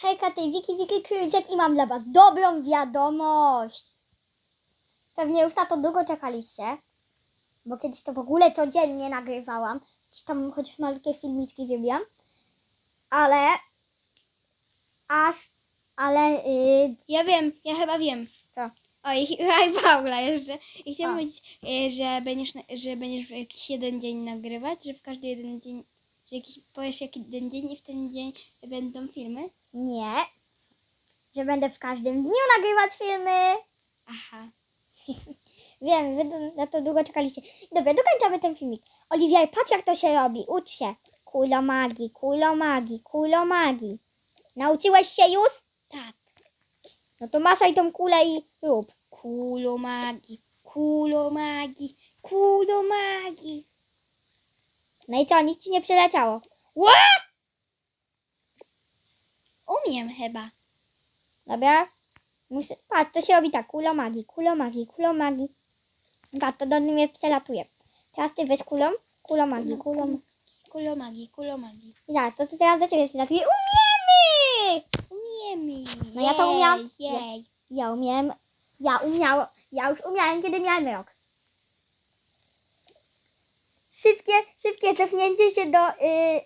Hejka, tej Wiki, Wiki Krylczek i mam dla Was dobrą wiadomość. Pewnie już na to długo czekaliście, bo kiedyś to w ogóle codziennie nagrywałam. Tam chociaż malutkie filmiczki zrobiłam. Ale, aż, ale, yy, Ja wiem, ja chyba wiem. co? O, i, i Paula jeszcze. I chciałam powiedzieć, y, że będziesz, że będziesz w jakiś jeden dzień nagrywać, że w każdy jeden dzień, że jakiś, powiesz jaki jeden dzień i w ten dzień będą filmy. Nie, że będę w każdym dniu nagrywać filmy. Aha. Wiem, wy na to długo czekaliście. Dobra, dokończamy ten filmik. Oliwia, patrz jak to się robi. Ucz się. Kulo magii, kulo magii, kulo magii. Nauczyłeś się już? Tak. No to masaj tą kulę i rób. Kulo magii, kulo magii, kulo magii. No i co, nic ci nie przyleciało. Ła! Umiem chyba. Dobra? Muszę... Patrz, to się robi tak. Kulo magii, kulo magii, kulo magii. Patrz, to do mnie przelatuje. Teraz ty weź kulą. Kulo magii, kulo magii. Kulo magii, kulo magii. I tak, to, to teraz do ciebie przelatuje. Umiemy! Umiemy. No ja to umiałam. Jej, jej. Ja umiem. Ja umiałam. Ja już umiałem, kiedy miałem rok. Szybkie, szybkie cofnięcie się do y,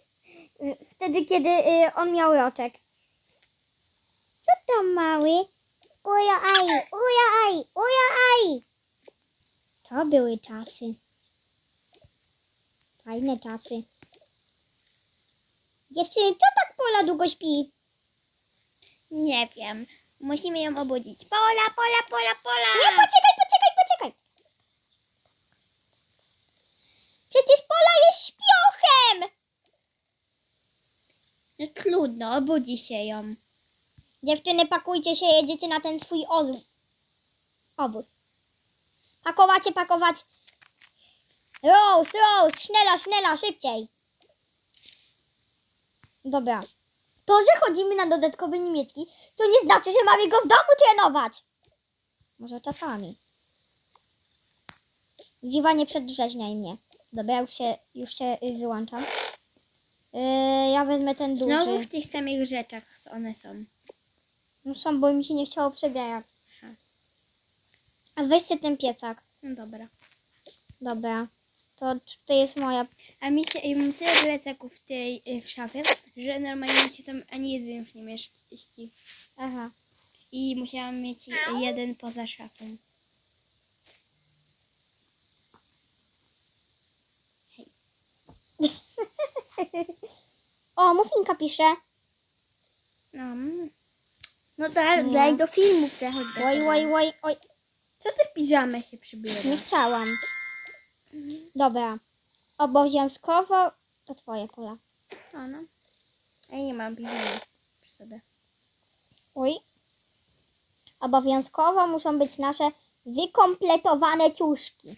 wtedy, kiedy y, on miał roczek. Co tam mały? Uja aj, uja aj, uja aj. To były czasy. Fajne czasy. Dziewczyny, co tak Pola długo śpi? Nie wiem. Musimy ją obudzić. Pola, pola, pola, pola. Nie, poczekaj, poczekaj. Przecież Pola jest śpiochem. No trudno, obudzi się ją. Dziewczyny, pakujcie się, jedziecie na ten swój obóz. Obóz. Pakowacie, pakować. Rose, Rose, sznela, sznela, szybciej. Dobra. To, że chodzimy na dodatkowy niemiecki, to nie znaczy, że mamy go w domu trenować. Może czasami. Nie przedrzeźniaj mnie. Dobra, już się, już się wyłączam. Yy, ja wezmę ten duży. Znowu w tych samych rzeczach one są. Muszę, bo mi się nie chciało przebierać. Aha. A weź sobie ten piecak. No dobra. Dobra. To tutaj jest moja. A mi się, ja mam tyle plecaków w tej y, w szafie, że normalnie mi się tam ani jeden już nie mieści. Aha. I musiałam mieć jeden poza szafą. O, Mufinka pisze. No, mm. no daj, Nie. daj do filmu przechodź. bez Oj, oj, oj, oj. Co ty w piżamę się Nie przybiera? chciałam. Dobra. Obowiązkowo to twoje kola. O, no. Ja nie mam piżamy przy sobie. Oj. Obowiązkowo muszą być nasze wykompletowane ciuszki.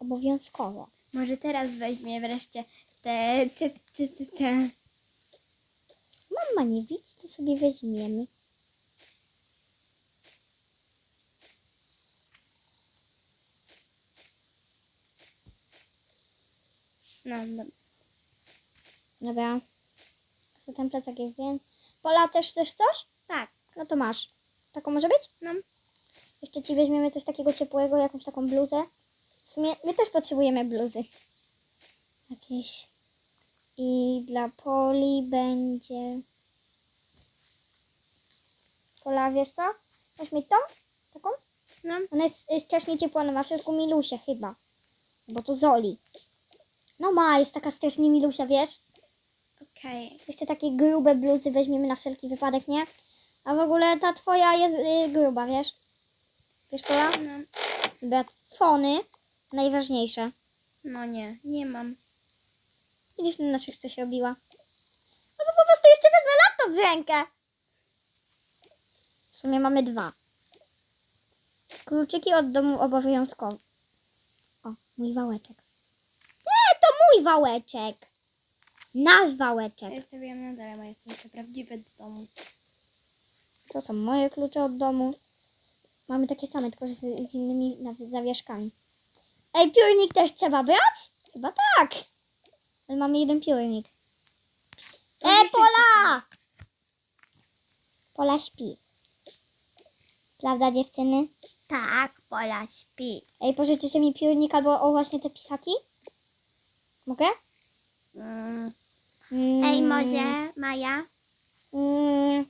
Obowiązkowo. Może teraz weźmie wreszcie te, te, te, te, te. Mama nie widzi, to sobie weźmiemy. No, no. Dobra. Co ten plecak jest, wiem. Pola, też chcesz coś? Tak, No to masz. Taką może być? no. Jeszcze ci weźmiemy coś takiego ciepłego, jakąś taką bluzę. W sumie my też potrzebujemy bluzy. Jakieś. I dla Poli będzie. Pola, wiesz co? Chcesz mieć tą? Taką? No, Ona jest, jest strasznie ciepła, no ma w środku milusia chyba. Bo to Zoli. No ma, jest taka strasznie milusia, wiesz? okej. Jeszcze takie grube bluzy weźmiemy na wszelki wypadek, nie? A w ogóle ta twoja jest y, gruba, wiesz? Wiesz, Pola? No, Dobra, fony najważniejsze. no nie, nie mam. Widzisz, na naszych co się robiła. No bo po prostu jeszcze wezmę laptop w rękę. W sumie mamy dwa. Kluczyki od domu obowiązkowo. O, mój wałeczek. Nie, to mój wałeczek. Nasz wałeczek. Ja stawiam na dole moje klucze prawdziwe do domu. To są moje klucze od domu. Mamy takie same, tylko z, z innymi zawieszkami. Ej, piórnik też trzeba brać? Chyba tak. Ale mamy jeden piórnik. To E, Pola! Pola śpi. Prawda, dziewczyny? Tak, Pola śpi. Ej, pożyczycie mi piórnik albo o właśnie te pisaki? Mogę? Mm. Ej, może Maja? Mm.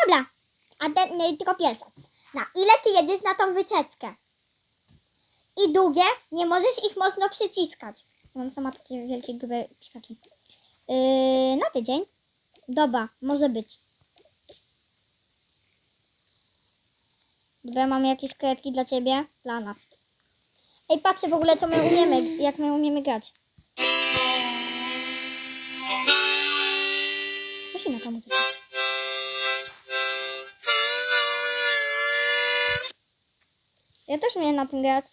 Dobra, a ten, nie, tylko pierwsza. Na ile ty jedziesz na tą wycieczkę? I długie, nie możesz ich mocno przyciskać. Mam sama takie wielkie, grube pisaki. Yy, na tydzień. Dobra, może być. Dobra, mamy jakieś kredki dla ciebie? Dla nas. Ej, patrzcie w ogóle, co my umiemy, jak my umiemy grać. Na ta muzyka? Ja też umiem na tym grać.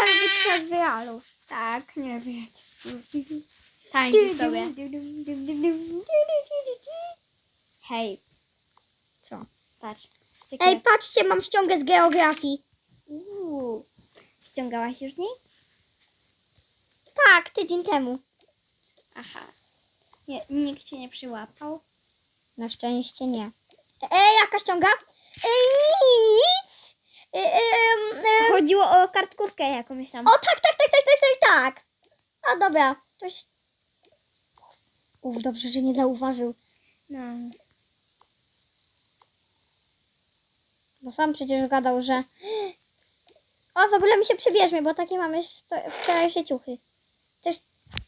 Wytrzymać w realu. Tak, nie wiecie. Tańczy sobie. Hej. Co? Patrz. Ej, patrzcie, mam ściągę z geografii. Uuu. Ściągałaś już niej? Tak, tydzień temu. Aha. Nie, nikt cię nie przyłapał. Na szczęście nie. Ej, jaka ściąga? Ej, nic! Em, em, Chodziło o kartkówkę jakąś tam. O, tak, tak, tak, tak, tak, tak, tak. A dobra, coś... Uf, dobrze, że nie zauważył. No. Bo sam przecież gadał, że... O, w ogóle mi się przebierzmy, bo takie mamy wczorajsze ciuchy. Chcesz,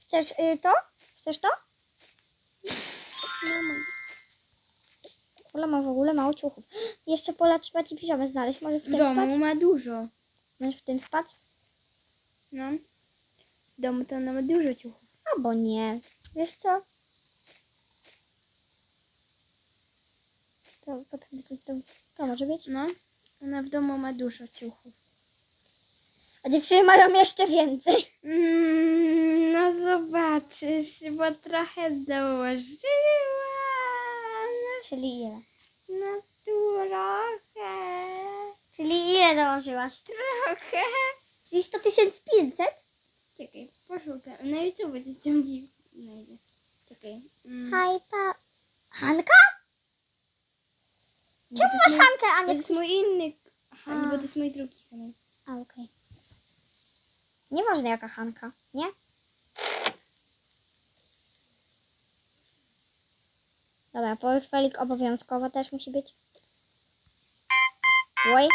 chcesz y, to? Chcesz to? Pola ma w ogóle mało ciuchów. Jeszcze Pola trzeba ci piżamę znaleźć. Może w W tym domu spać? ma dużo. Możesz w tym spać? No. W domu to ona ma dużo ciuchów. Albo nie. Wiesz co? To potem to, to może być. No. Ona w domu ma dużo ciuchów. A dziewczyny mają jeszcze więcej. Mm, no zobaczysz, bo trochę dołożyłam. Czyli ile? No trochę. Czyli ile dołożyłaś? Trochę. Czyli 100 500? Czekaj, poszukam. Na YouTube to ciągnie. Znajdę. Czekaj. Mm. Haj, pa... Hanka? Czemu masz mój- Hankę, a Bo to nie jest mój inny. A. bo to jest mój drugi kanał. A, okej. Nieważne jaka Hanka, nie? Dobra, portfelik obowiązkowo też musi być. Oj.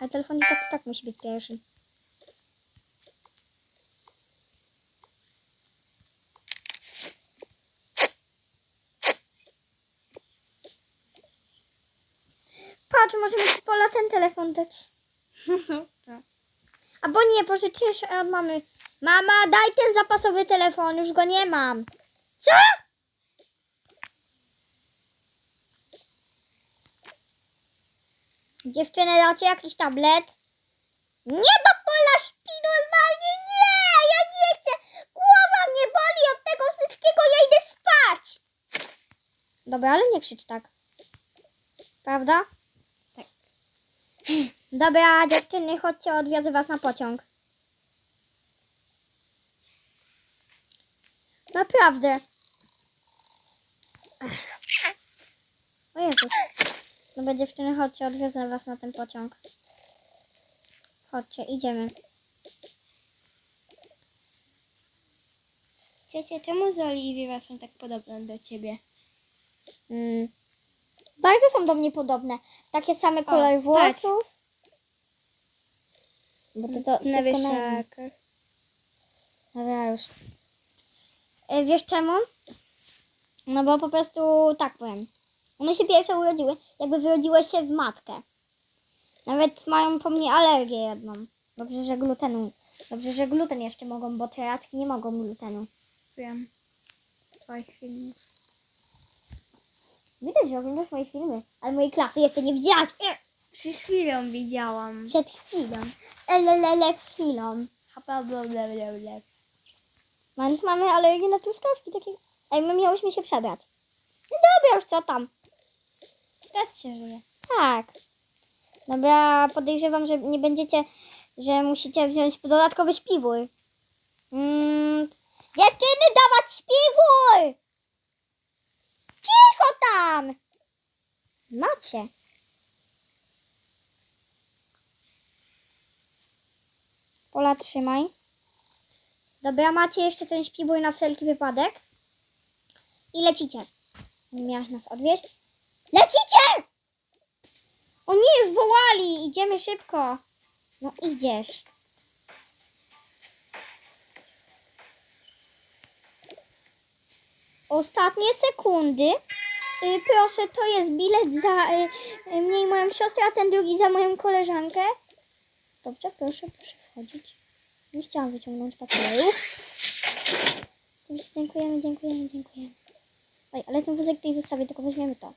Ale telefon i tak, i tak musi być pierwszy. Patrz, możemy ci pola ten telefon dać. Albo nie, pożyczysz od mamy. Mama, daj ten zapasowy telefon, już go nie mam. Co? Dziewczyny, dacie jakiś tablet? Nie, bo Pola śpi normalnie. Nie, ja nie chcę. Głowa mnie boli od tego wszystkiego, ja idę spać. Dobra, ale nie krzycz tak. Prawda? Tak. Dobra, dziewczyny, chodźcie, odwiozę was na pociąg. Naprawdę. Dobra, dziewczyny, chodźcie, odwiozę was na ten pociąg. Chodźcie, idziemy. Ciocia, czemu Zoli i Viva są tak podobne do ciebie? Mm. Bardzo są do mnie podobne. Takie same kolory patrz. włosów. Bo to, to Na wszystko na jedno. wieszakach. Dobra, już. E, Wiesz czemu? No bo po prostu tak powiem. One się pierwsze urodziły, jakby wyrodziły się w matkę. Nawet mają po mnie alergię jedną. Dobrze, że glutenu. Dobrze, że gluten jeszcze mogą, bo te raczki nie mogą glutenu. Wiem. Swoich filmów. Widać, że oglądasz moje filmy, ale mojej klasy jeszcze nie widziałaś. E, Przed chwilą widziałam. Przed chwilą. Elelele chwilą. Hapa, bla, bla, bla, bla. Mamy, mamy alergię na truskawki takie. Ej, my miałyśmy się przebrać. No dobra, już co tam. Teraz się żyje. Tak. Dobra, podejrzewam, że nie będziecie że musicie wziąć dodatkowy śpiwór. Mm, dziewczyny, dawać śpiwór! Cicho tam! Macie. Pola, trzymaj. Dobra, macie jeszcze ten śpiwór na wszelki wypadek. I lecicie. Miałaś nas odwieźć? Lecicie! O nie, już wołali! Idziemy szybko. No idziesz. Ostatnie sekundy. Y, proszę, to jest bilet za y, y, mnie i moją siostrę, a ten drugi za moją koleżankę. Dobrze, proszę, proszę wchodzić. Nie chciałam wyciągnąć papieru. Dziękujemy, dziękujemy, dziękujemy. Oj, ale ten wózek tutaj zostawię, tylko weźmiemy to.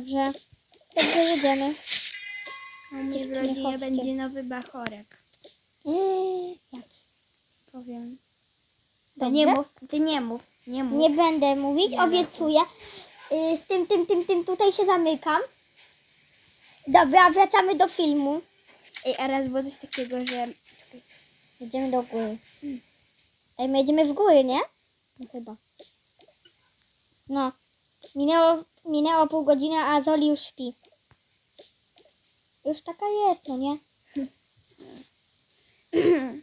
Dobrze. Dobrze, jedziemy. Mnie w rodzinie będzie nowy bachorek. Eee, jaki? Powiem. To Dobrze? nie mów, ty nie mów, nie mów. Nie będę mówić, Nie obiecuję. Y, Z tym, tym, tym, tym tutaj się zamykam. Dobra, wracamy do filmu. Ej, a raz było coś takiego, że Jedziemy do góry. Ej, my jedziemy w góry, nie? No chyba. No. Minęło, minęło pół godziny, a Zoli już śpi. Już taka jest, no nie?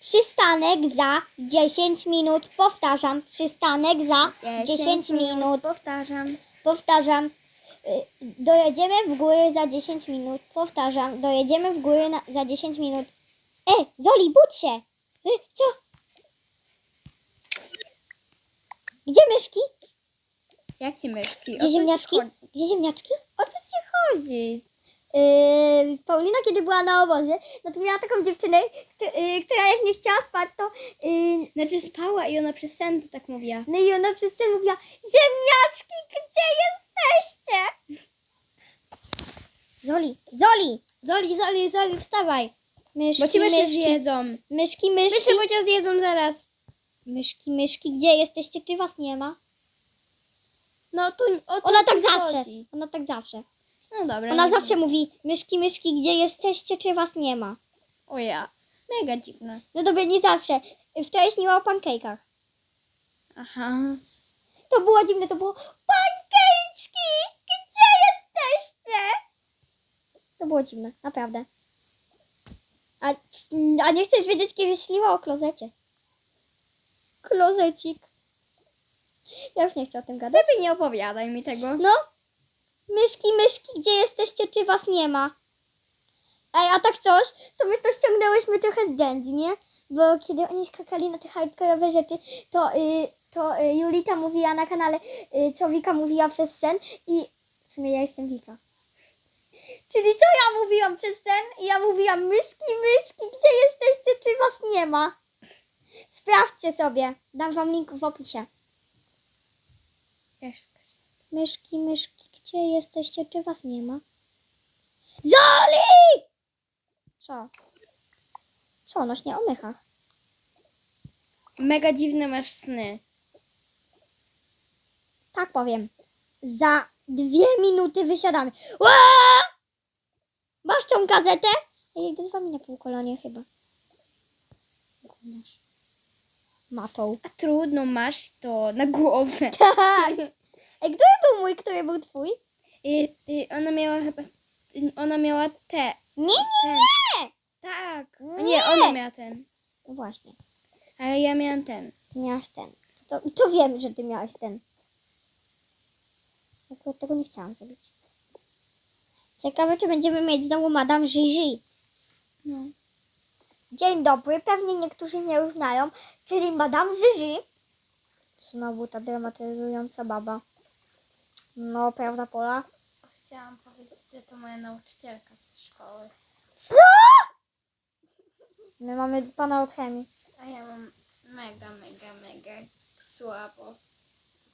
Przystanek za 10 minut. Powtarzam. Przystanek za 10, minut. Powtarzam. Powtarzam. Y, Dojedziemy w góry za 10 minut. Powtarzam. Dojedziemy w góry na, za 10 minut. E, Zoli, budź się! Y, Co? Gdzie myszki? Jakie myszki? O Gdzie co ziemniaczki? chodzi? Gdzie ziemniaczki? O co ci chodzi? Yy, Paulina, kiedy była na obozie, no to miała taką dziewczynę, któ- yy, która jak nie chciała spać, to yy, Znaczy spała i ona przez sen to tak mówiła. no i ona przez ten mówiła ziemniaczki, gdzie jesteście? Zoli, Zoli! Zoli, Zoli, Zoli, wstawaj. Myszki, Bo ci myszy myszki, zjedzą. myszki, myszki, Myszy, bo cię zjedzą zaraz. myszki, myszki, gdzie jesteście? Czy was nie ma? No tu o co Ona tak zawsze, chodzi? ona tak zawsze. No dobra. Ona nie zawsze mówi, myszki, myszki, gdzie jesteście? Czy was nie ma? O ja. Mega dziwne. No dobra, nie zawsze. Wczoraj śniła o pancake'ach. Aha. To było dziwne, to było pankejczki! Gdzie jesteście? To było dziwne, naprawdę. A, a nie chcesz wiedzieć, kiedy śniła o klozecie? Klozecik. Ja już nie chcę o tym gadać. Lepiej nie opowiadaj mi tego. No. Myszki, myszki, gdzie jesteście, czy was nie ma? Ej, a tak coś, to my to ściągnęłyśmy trochę z Gen Z, nie? Bo kiedy oni skakali na te hardkorowe rzeczy, to, y, to y, Julita mówiła na kanale, y, co Wika mówiła przez sen i w sumie ja jestem Wika. Czyli co ja mówiłam przez sen? I ja mówiłam, myszki, myszki, gdzie jesteście, czy was nie ma? Sprawdźcie sobie, dam wam link w opisie. Też. Myszki, myszki, gdzie jesteście? Czy was nie ma? Zoli! Co? Co? Noś nie o mychach. Mega dziwne masz sny. Tak powiem. Za dwie minuty wysiadamy. Ła! Masz tą gazetę? Ja idę z wami na półkolonie chyba. Gówniarz. Matą. A trudno, masz to na głowę. Tak. Ej, który był mój, który był twój? I ona miała chyba... y, Ona miała te. Nie, nie, Ten. nie! Tak. A Nie. nie, ona miała ten. No właśnie. A ja miałam ten. Ty miałaś ten. To, to, to wiem, że ty miałaś ten. Akurat tego nie chciałam zrobić. Ciekawe, czy będziemy mieć znowu Madame Gigi. No. Dzień dobry, pewnie niektórzy mnie już znają, czyli Madame Gigi. Znowu ta dramatyzująca baba. No, prawda, Pola? Chciałam powiedzieć, że to moja nauczycielka ze szkoły. Co? My mamy pana od chemii. A ja mam mega, mega, mega słabo.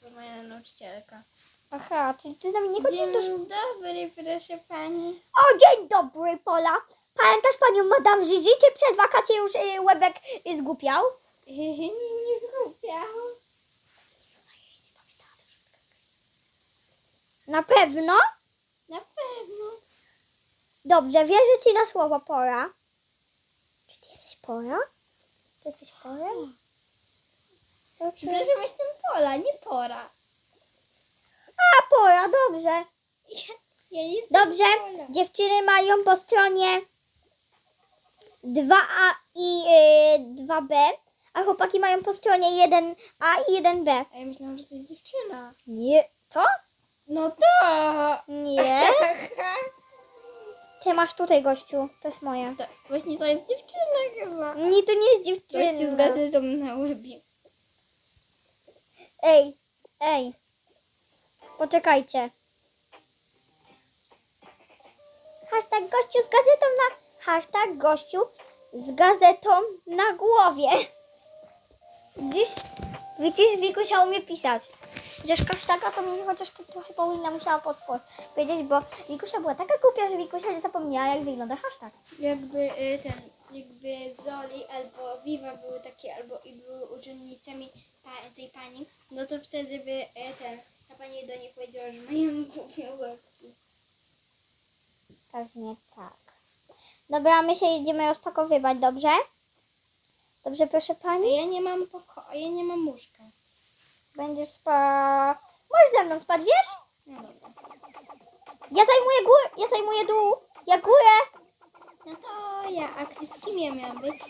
To moja nauczycielka. Aha, czyli ty z nami nie Dzień do dobry, proszę pani. O, dzień dobry, Pola. Pamiętasz panią Madame Żydzi, czy przez wakacje już y, łebek y, zgłupiał? Nie, nie zgubiał. Na pewno? Na pewno. Dobrze, wierzę ci na słowo pora. Czy ty jesteś pora? Ty jesteś pora? Dobrze. że jestem Pola, nie Pora. A, pora, dobrze. Ja, ja nie Dobrze, dziewczyny mają po stronie 2A i y, 2B, a chłopaki mają po stronie 1A i 1B. A ja myślałam, że to jest dziewczyna. Nie, to? No to. Nie. Ty masz tutaj, gościu. To jest moje. to właśnie to jest dziewczyna chyba. Nie, to nie jest Gościu z dziewczyna. gazetą na łebie. Ej, ej. Poczekajcie. Hashtag gościu z gazetą na... Hashtag gościu z gazetą na głowie. Dziś... Widzisz, Wikusia umie pisać. Chociaż hashtaga to mi chociaż trochę powinna musiała podpowiedzieć, bo Wikusia była taka głupia, że Wikusia nie zapomniała, jak wygląda hashtag. Jakby y, ten, jakby Zoli albo Viva były takie, albo i były uczennicami pa, tej pani, no to wtedy by y, ten, ta pani do nich powiedziała, że mają głupie łebki. Pewnie tak. Dobra, my się jedziemy rozpakowywać, dobrze? Dobrze, proszę pani? ja nie mam poko- ja nie mam łóżka. Będziesz spa... Możesz ze mną spać, wiesz? No dobra. Ja zajmuję górę, ja zajmuję dół, ja górę. No to ja, a ty z kim ja miałam być?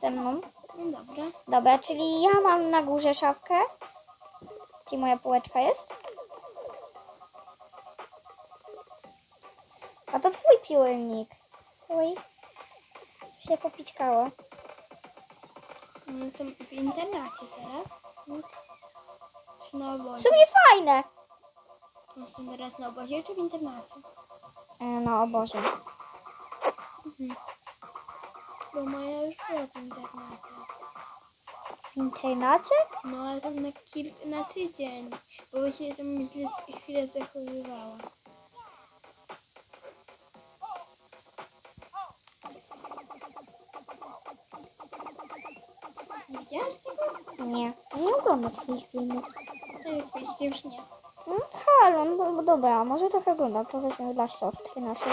Ze mną. No dobra. Dobra, czyli ja mam na górze szafkę. Gdzie moja półeczka jest? A to twój piłylnik. Twój. Się popićkało. No to w internacie teraz? Czy na W obozie? sumie fajne. Jestem teraz na obozie czy w internacie? E, Na obozie. Bo moja już była w internacie. W internacie? No ale tak na kilk, na tydzień, bo się tam źle chwilę zachowywała. Twoich filmów. Jest już nie. Mm, Halo, no do- dobra, może trochę oglądam. To weźmiemy dla siostry naszej.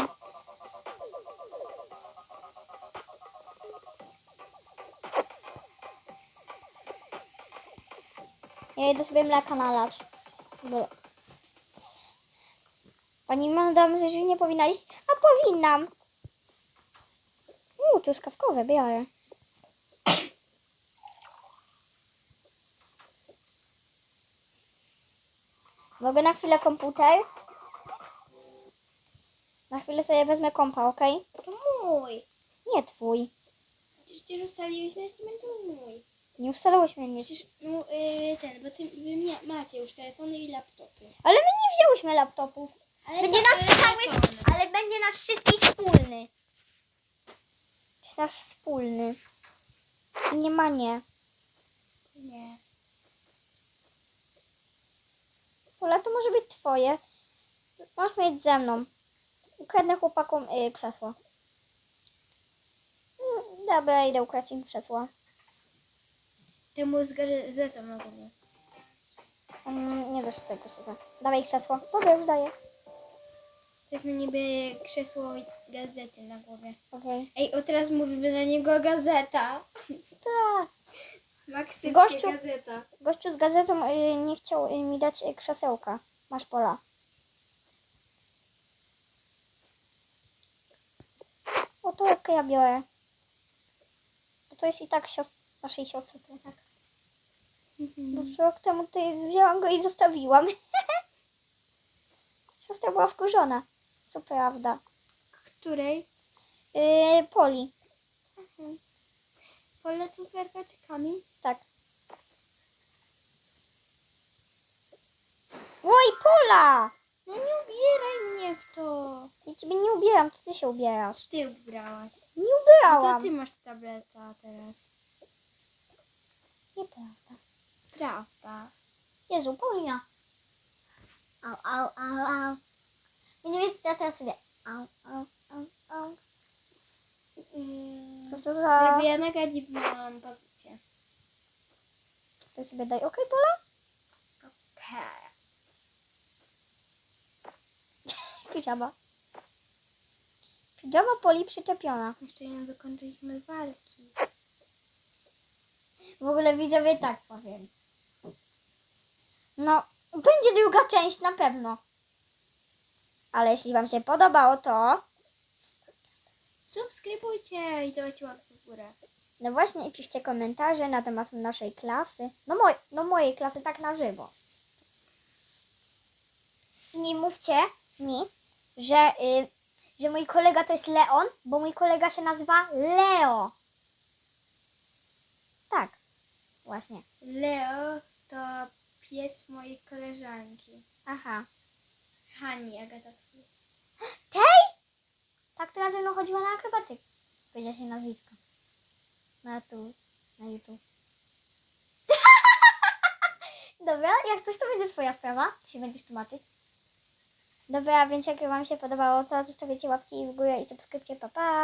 Ja idę sobie mleka nalać. Bo... Pani madam, że nie powinna iść? A powinnam. Uuu, truskawkowe biorę. Mogę na chwilę komputer? Na chwilę sobie wezmę kompa, ok? To mój. Nie twój. Przecież ustaliłyśmy, że to będzie mój. Nie ustalałyśmy nic. Przecież no, yy, ten, bo ty, wy macie już telefony i laptopy. Ale my nie wzięłyśmy laptopów. Ale Będzie ale cały, ale będzie nasz wszystkich wspólny. To jest nasz wspólny. Nie ma nie. Nie. Pola, to może być twoje. Masz mieć ze mną. Ukradnę chłopakom y, krzesło. Mm, Dobra, idę ukraść im krzesło. Temu z gazetą na głowie. Mm, nie dasz tego krzesła. Dawaj krzesło. Dobra, już daję. To jest niby krzesło i gazety na głowie. Okej. Ej, o teraz mówimy na niego gazeta. Tak. Maksypkie Gościu. gazeta. Gościu z gazetą y, nie chciał y, mi dać y, krzesełka. Masz pola. O, torebkę ja biorę. Bo to jest i tak siostr naszej siostry, tak? Bo rok temu tutaj wzięłam go i zostawiłam. Siostra była wkurzona. Co prawda. Której? Yy, Poli. Pole co z warkoczkami? Tak. Oj, Pola! No nie ubieraj mnie w to. Ja ciebie nie ubieram, to ty się ubierasz. Ty ubrałaś. Nie No ubierałam. to ty masz tableta teraz. Nieprawda. Prawda. Jezu, Paulina. Au, au, au, au. Ja teraz sobie. Za... Zrobiła mega dziwną pozycję. To sobie daj. Okej, Pola? Okej. Pijama. Pijama poli przyczepiona. Jeszcze nie dokończyliśmy walki. W ogóle widzowie tak powiem. No, będzie druga część na pewno. Ale jeśli wam się podobało, to Subskrybujcie i dawajcie łapkę w górę. no właśnie piszcie komentarze na temat naszej klasy. No, moj, no mojej klasy tak na żywo. I nie mówcie mi, że, y, że mój kolega to jest Leon, bo mój kolega się nazywa Leo. Tak, właśnie. Leo to pies mojej koleżanki. Aha. Hani Agatowskiej. Tej? Ta, która ze mną chodziła na akrobatyk. Powiedziała się nazwisko. Na tu, na YouTube. Dobra, jak coś to będzie twoja sprawa. Ty się będziesz tłumaczyć. Dobra, więc jak wam się podobało, to zostawicie łapki w górę i subskrypcję, pa pa!